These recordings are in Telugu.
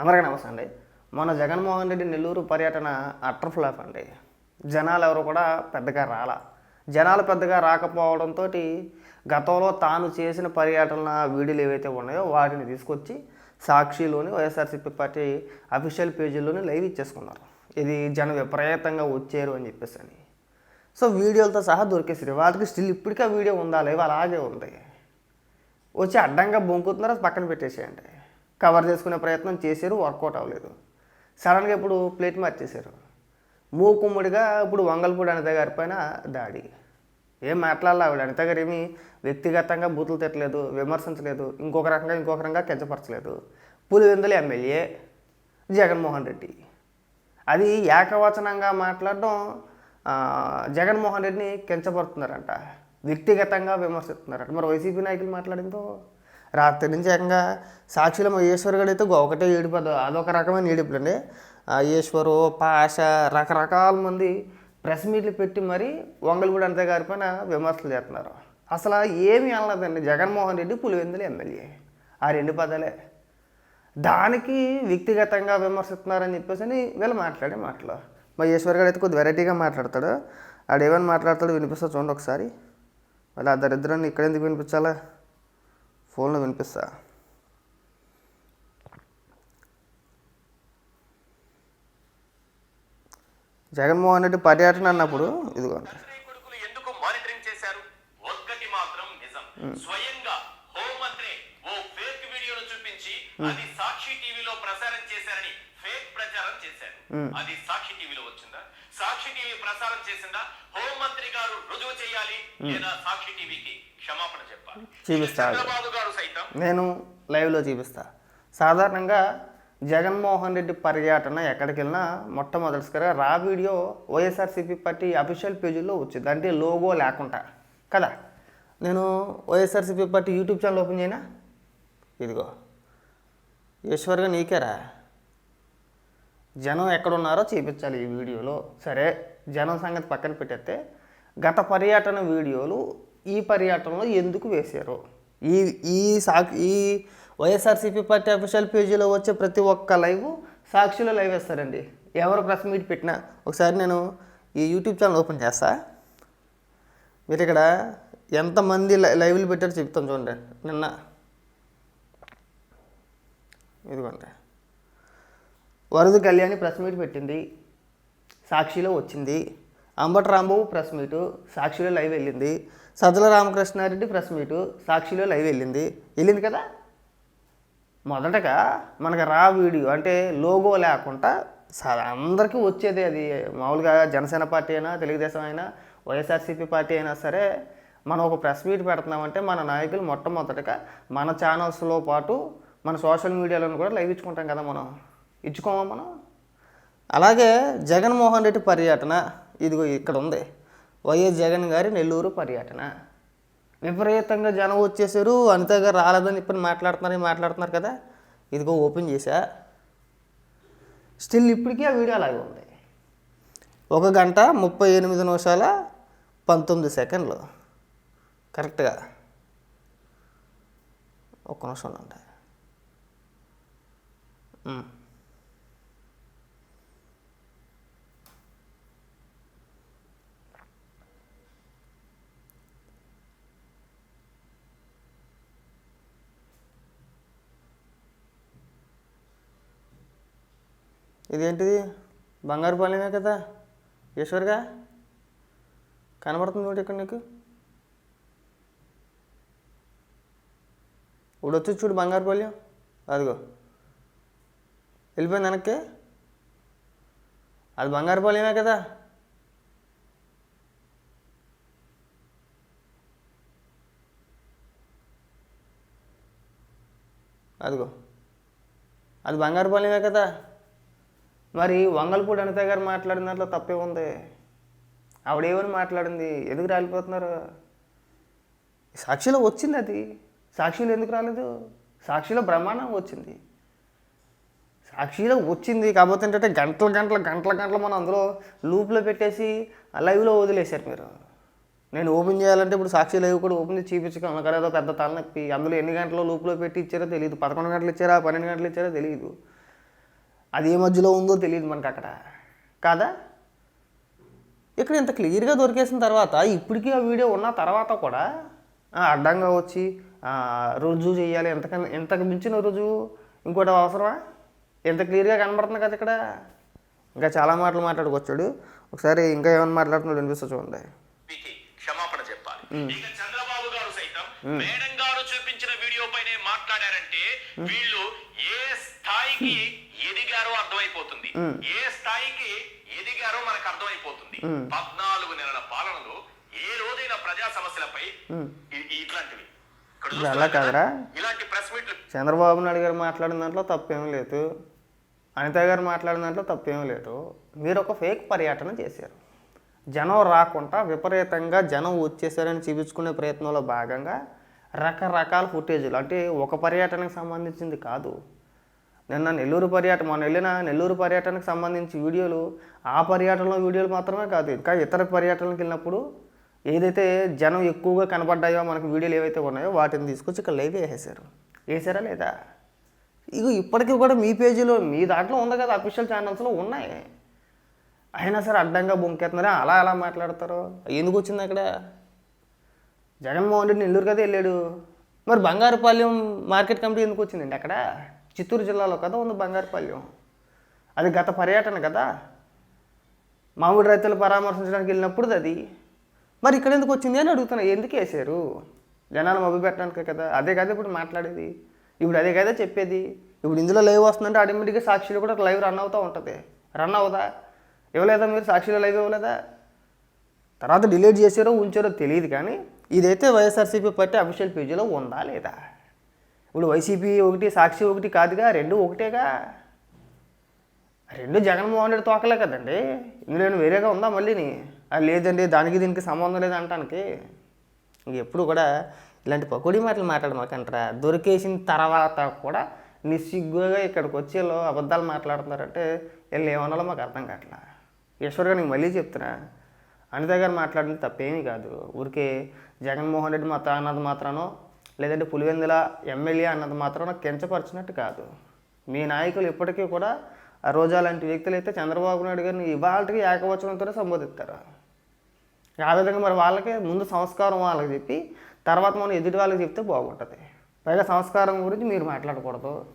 అందరికీ నమస్తే అండి. మొన్న జగన్మోహన్ రెడ్డి నెల్లూరు పర్యటన అట్టర్ ఫ్లాప్ అండి. జనాలు ఎవరు కూడా పెద్దగా రాలా. జనాలు పెద్దగా రాకపోవడంతో గతంలో తాను చేసిన పర్యటన వీడియోలు ఏవైతే ఉన్నాయో వాటిని తీసుకొచ్చి సాక్షిలోని వైఎస్ఆర్సీపీ పార్టీ అఫీషియల్ పేజీలోని లైవ్ ఇచ్చేసుకున్నారు. ఇది జనం విపరీతంగా వచ్చారు అని చెప్పేసి అని. సో వీడియోలతో సహా దొరికేసారు వాళ్ళకి స్టిల్ ఇప్పటికే ఆ వీడియో ఉందా? లేవు? అలాగే ఉంది. వచ్చి అడ్డంగా బొంకుతున్నారు పక్కన పెట్టేసేయండి. కవర్ చేసుకునే ప్రయత్నం చేశారు వర్కౌట్ అవ్వలేదు. సడన్గా ఇప్పుడు ప్లేట్ మార్చేశారు. మూకుమ్ముడిగా ఇప్పుడు వంగల్పూడి అనిత గారి పైన దాడి. ఏం మాట్లాడాలి ఆవిడ అనిత గారు ఏమి వ్యక్తిగతంగా బూతులు తిట్టలేదు విమర్శించలేదు ఇంకొక రకంగా ఇంకొక రకంగా కించపరచలేదు. పులివెందుల ఎమ్మెల్యే జగన్మోహన్ రెడ్డి. అది ఏకవచనంగా మాట్లాడడం జగన్మోహన్ రెడ్డిని కించపరుతున్నారంట వ్యక్తిగతంగా విమర్శిస్తున్నారంట. మరి వైసీపీ నాయకులు మాట్లాడిందో రాత్రి నుంచి ఏకంగా సాక్షిలో మా ఈశ్వర్ అయితే ఒకటే ఏడిపోదు అదొక రకమైన ఏడుపులండి. ఈశ్వరు పాష రకరకాల మంది ప్రెస్ మీట్లు పెట్టి మరీ వంగలగూడి అంతే గారి పైన విమర్శలు చేస్తున్నారు. అసలు ఏమీ అనలేదండి. జగన్మోహన్ రెడ్డి పులివెందులు ఎమ్మెల్యే. ఆ రెండు పదాలే. దానికి వ్యక్తిగతంగా విమర్శిస్తున్నారని చెప్పేసి అని వీళ్ళు మాట్లాడే మాటలు. మా ఈశ్వర్ గారు అయితే కొద్ది వెరైటీగా మాట్లాడతాడు. ఆడేమని మాట్లాడతాడు వినిపిస్తా చూడండి ఒకసారి. మళ్ళీ ఆ దరిద్రాన్ని ఇక్కడ ఎందుకు వినిపించాలా? ఫోన్లో వినిపిస్తా. జగన్మోహన్ రెడ్డి పర్యటన అన్నప్పుడు ఇదిగోండి కొడుకులు ఎందుకు మానిటరింగ్ చేశారు? ఒక్కటి మాత్రం నిజం. స్వయంగా హోంమంత్రి ఓ ఫేక్ వీడియోను చూపించి అది సాక్షి టీవీలో ప్రసారం చేశారని ఫేక్ ప్రచారం చేశారు. అది సాక్షి టీవీలో వచ్చిందా? సాక్షి టీవీ ప్రసారం చేసిందా? హోంమంత్రి గారు రుజువు చేయాలి లేదా సాక్షి టీవీకి క్షమాపణ చెప్పాలి. చంద్రబాబు గారు సైతం నేను లైవ్లో చూపిస్తా. సాధారణంగా జగన్మోహన్ రెడ్డి పర్యటన ఎక్కడికి వెళ్ళినా మొట్టమొదటిసారిగా రా వీడియో వైఎస్ఆర్సీపీ పార్టీ అఫీషియల్ పేజీలో వచ్చింది. అంటే లోగో లేకుండా. కదా? నేను YSRCP party YouTube channel open చేయనా? ఇదిగో. ఈశ్వర్గా నీకేరా? జనం ఎక్కడున్నారో చూపించాలి ఈ వీడియోలో. సరే జనం సంగతి పక్కన పెట్టేస్తే గత పర్యటన వీడియోలు ఈ పర్యటనలో ఎందుకు వేశారు? ఈ ఈ సాక్షి ఈ వైఎస్ఆర్సీపీ పార్టీ అఫీషియల్ పేజీలో వచ్చే ప్రతి ఒక్క లైవ్ సాక్షిలో లైవ్ వేస్తారండి. ఎవరు ప్రెస్ మీట్ పెట్టినా ఒకసారి నేను ఈ యూట్యూబ్ ఛానల్ ఓపెన్ చేస్తా. మీరు ఇక్కడ ఎంతమంది లై- లైవ్లు పెట్టారో చెప్తాను చూడండి. నిన్న ఇదిగోండి. వరద కళ్యాణి ప్రెస్ మీట్ పెట్టింది. సాక్షిలో వచ్చింది. అంబటి రాంబాబు ప్రెస్ మీటు సాక్షిలో లైవ్ వెళ్ళింది. సజ్జల రామకృష్ణారెడ్డి ప్రెస్ మీటు సాక్షిలో లైవ్ వెళ్ళింది. వెళ్ళింది కదా? మొదటగా మనకి రా వీడియో అంటే లోగో లేకుండా అందరికీ వచ్చేది అది. మామూలుగా జనసేన పార్టీ అయినా తెలుగుదేశం అయినా వైఎస్ఆర్సీపీ పార్టీ అయినా సరే మనం ఒక ప్రెస్ మీట్ పెడుతున్నామంటే మన నాయకులు మొట్టమొదటగా మన ఛానల్స్లో పాటు మన సోషల్ మీడియాలో కూడా లైవ్ ఇచ్చుకుంటాం కదా మనం. ఇచ్చుకోమా మనం? అలాగే జగన్మోహన్ రెడ్డి పర్యటన ఇదిగో ఇక్కడ ఉంది. వైఎస్ జగన్ గారి నెల్లూరు పర్యటన. విపరీతంగా జనం వచ్చేసారు. అనిత గారు రాలేదని ఇప్పుడు మాట్లాడుతున్నారు మాట్లాడుతున్నారు కదా? ఇదిగో ఓపెన్ చేశా. స్టిల్ ఇప్పటికీ ఆ వీడియో అలాగే ఉంది. ఒక గంట ముప్పై ఎనిమిది నిమిషాల పంతొమ్మిది సెకండ్లు. కరెక్ట్గా ఒక్క నిమిషం ఉండండి. ఇదేంటిది? బంగారు పాలేమే కదా? ఈశ్వర్గా? కనబడుతుంది ఒకటి ఇక్కడ నీకు. ఇప్పుడు వచ్చి చూడు బంగారుపాళెం అదిగో. వెళ్ళిపోయింది వెనక్కి. అది బంగారుపాలెమే కదా? అదిగో. అది బంగారుపాలెమే కదా? మరి వంగల్పూడి అనిత గారు మాట్లాడిన దాంట్లో తప్పే ఉంది. ఆవిడేమని మాట్లాడింది? ఎందుకు రాలిపోతున్నారు? సాక్షిలో వచ్చింది అది. సాక్షిలో ఎందుకు రాలేదు? సాక్షిలో బ్రహ్మాండం వచ్చింది. సాక్షిలో వచ్చింది కాకపోతే ఏంటంటే గంటల గంటల గంటల గంటలు మనం అందులో లూప్లో పెట్టేసి లైవ్లో వదిలేశారు మీరు. నేను ఓపెన్ చేయాలంటే ఇప్పుడు సాక్షి లైవ్ కూడా ఓపెన్ చేసి చూపించగలను కానీ ఏదో పెద్ద తలనొప్పి. అందులో ఎన్ని గంటలు లూప్లో పెట్టి ఇచ్చారో తెలియదు పదకొండు గంటలు ఇచ్చారా? పన్నెండు గంటలు ఇచ్చారో తెలియదు అది ఏ మధ్యలో ఉందో తెలియదు మనకు అక్కడ. కాదా? ఇక్కడ ఇంత క్లియర్గా దొరికేసిన తర్వాత ఇప్పటికీ ఆ వీడియో ఉన్న తర్వాత కూడా అడ్డంగా వచ్చి రుజువు చేయాలి. ఎంతకన్నా ఎంతకు మించిన రుజువు ఇంకోటి అవసరమా? ఎంత క్లియర్గా కనబడుతుంది కదా ఇక్కడ? ఇంకా చాలా మాటలు మాట్లాడుకొచ్చాడు ఒకసారి ఇంకా ఏమైనా మాట్లాడుతున్నాడు వినిపిస్తా చూడండి. క్షమాపణ చెప్పాలి. ఇక చంద్రబాబు గారు సైతం మేడం గారు చూపించిన వీడియో పైనే మాట్లాడారంటే వీళ్ళు ఏ స్థాయికి ఎదిగారో అర్థమైపోతుంది. ఏ స్థాయికి ఎదిగారో మనకు అర్థమైపోతుంది. పద్నాలుగు నెలల పాలనలో ఏ రోజైన ప్రజా సమస్యలపై ఇట్లాంటివి. అలా? కాదురా? ఇలాంటి ప్రెస్ మీట్లు చంద్రబాబు నాయుడు గారు మాట్లాడిన దాంట్లో తప్పేం లేదు. అనిత గారు మాట్లాడిన దాంట్లో తప్పేం లేదు. మీరు ఒక ఫేక్ పర్యటన చేశారు. జనం రాకుండా విపరీతంగా జనం వచ్చేసారని చూపించుకునే ప్రయత్నంలో భాగంగా రకరకాల ఫుటేజీలు అంటే ఒక పర్యటనకు సంబంధించింది కాదు. నిన్న నెల్లూరు పర్యటన మొన్న వెళ్ళిన నెల్లూరు పర్యటనకు సంబంధించి వీడియోలు ఆ పర్యటనలో వీడియోలు మాత్రమే కాదు ఇంకా ఇతర పర్యటనలకు వెళ్ళినప్పుడు ఏదైతే జనం ఎక్కువగా కనపడ్డాయో మనకు వీడియోలు ఏవైతే ఉన్నాయో వాటిని తీసుకొచ్చి ఇక్కడ లైవ్ వేసేసారు వేసారా లేదా? ఇగో ఇప్పటికీ కూడా మీ పేజీలో మీ దాంట్లో ఉంది కదా అఫీషియల్ ఛానల్స్లో ఉన్నాయి. అయినా సరే అడ్డంగా బొంకెత్తున్నారా అలా అలా మాట్లాడతారు? ఎందుకు వచ్చింది అక్కడ? జగన్మోహన్ రెడ్డి నెల్లూరు కదా వెళ్ళాడు. మరి బంగారుపాలెం మార్కెట్ కమిటీ ఎందుకు వచ్చిందండి అక్కడ? చిత్తూరు జిల్లాలో కదా ఉంది బంగారుపాలెం అది గత పర్యటన కదా. మామిడి రైతులు పరామర్శించడానికి వెళ్ళినప్పుడు అది. మరి ఇక్కడ ఎందుకు వచ్చింది అని అడుగుతున్నా. ఎందుకు వేసారు? జనాలు మబ్బు పెట్టడానికి కదా. అదే కదా ఇప్పుడు మాట్లాడేది. ఇప్పుడు అదే కదా చెప్పేది. ఇప్పుడు ఇందులో లైవ్ వస్తుందంటే ఆటోమేటిక్గా సాక్షిలో కూడా లైవ్ రన్ అవుతూ ఉంటుంది. రన్ అవుదా ఇవ్వలేదా మీరు? సాక్షిలో లైవ్ ఇవ్వలేదా? తర్వాత డిలీట్ చేసారో ఉంచారో తెలియదు కానీ ఇదైతే వైఎస్ఆర్సీపీ పార్టీ అఫీషియల్ పేజీలో ఉందా లేదా? ఇప్పుడు వైసీపీ ఒకటి సాక్షి ఒకటి కాదుగా రెండు ఒకటేగా? రెండు జగన్మోహన్ రెడ్డి తోకలే కదండి. ఇందులో వేరేగా ఉందా మళ్ళీని అది లేదండి దానికి దీనికి సంబంధం లేదు అంటానికి. ఎప్పుడు కూడా ఇలాంటి పకోడీ మాటలు మాట్లాడమాకంటారా. దొరికేసిన తర్వాత కూడా నిస్సిగ్గుగా ఇక్కడికి వచ్చి వీళ్ళు అబద్ధాలు మాట్లాడుతున్నారంటే వీళ్ళు ఏమన్నాలో మాకు అర్థం కావట్లా. ఈశ్వర్ గారు మళ్ళీ చెప్తున్నా. అనిత గారు మాట్లాడిన తప్పేమీ కాదు. ఊరికే జగన్మోహన్ రెడ్డి మాత్రం అన్నది మాత్రానో లేదంటే పులివెందుల ఎమ్మెల్యే అన్నది మాత్రం కించపరిచినట్టు కాదు. మీ నాయకులు ఇప్పటికీ కూడా ఆ రోజా లాంటి వ్యక్తులు అయితే చంద్రబాబు నాయుడు గారిని ఇవాళకి ఏకవచనంతోనే సంబోధిస్తారు. ఆ విధంగా మరి వాళ్ళకి ముందు సంస్కారం వాళ్ళకి చెప్పి తర్వాత మనం ఎదుటి వాళ్ళకి చెప్తే బాగుంటుంది. పైగా సంస్కారం గురించి మీరు మాట్లాడకూడదు.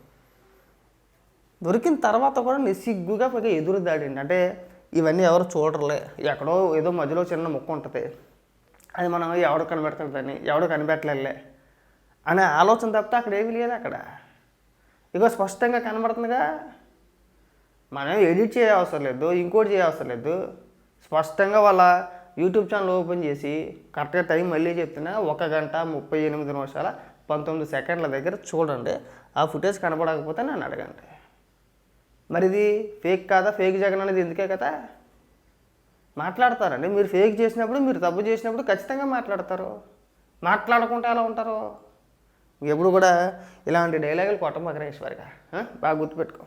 దొరికిన తర్వాత కూడా నిస్సిగ్గుగా పైగా ఎదురు దాడిండి. అంటే ఇవన్నీ ఎవరు చూడరులే. ఎక్కడో ఏదో మధ్యలో చిన్న ముక్క ఉంటుంది. అది మనం ఎవడు దాన్ని? ఎవడు కనిపెట్టలేలే అనే ఆలోచన తప్పితే అక్కడ ఏమీ లేదు అక్కడ. ఇగో స్పష్టంగా కనబడుతుందిగా. మనం ఎడిట్ చేయ అవసరం లేదు ఇంకోటి చేయ అవసరం లేదు. స్పష్టంగా వాళ్ళ యూట్యూబ్ ఛానల్ ఓపెన్ చేసి కరెక్ట్గా టైం మళ్ళీ చెప్తున్నా ఒక గంట ముప్పై ఎనిమిది నిమిషాల పంతొమ్మిది సెకండ్ల దగ్గర చూడండి. ఆ ఫుటేజ్ కనపడకపోతే నన్ను అడగండి. మరి ఇది ఫేక్ కాదా? ఫేక్ జగన్ అనేది ఎందుకే కదా? మాట్లాడతారండి. మీరు ఫేక్ చేసినప్పుడు మీరు తప్పు చేసినప్పుడు ఖచ్చితంగా మాట్లాడతారు. మాట్లాడకుండా ఎలా ఉంటారు? ఎప్పుడు కూడా ఇలాంటి డైలాగులు కొట్టమగరేశ్వరిగా బాగా గుర్తుపెట్టుకో.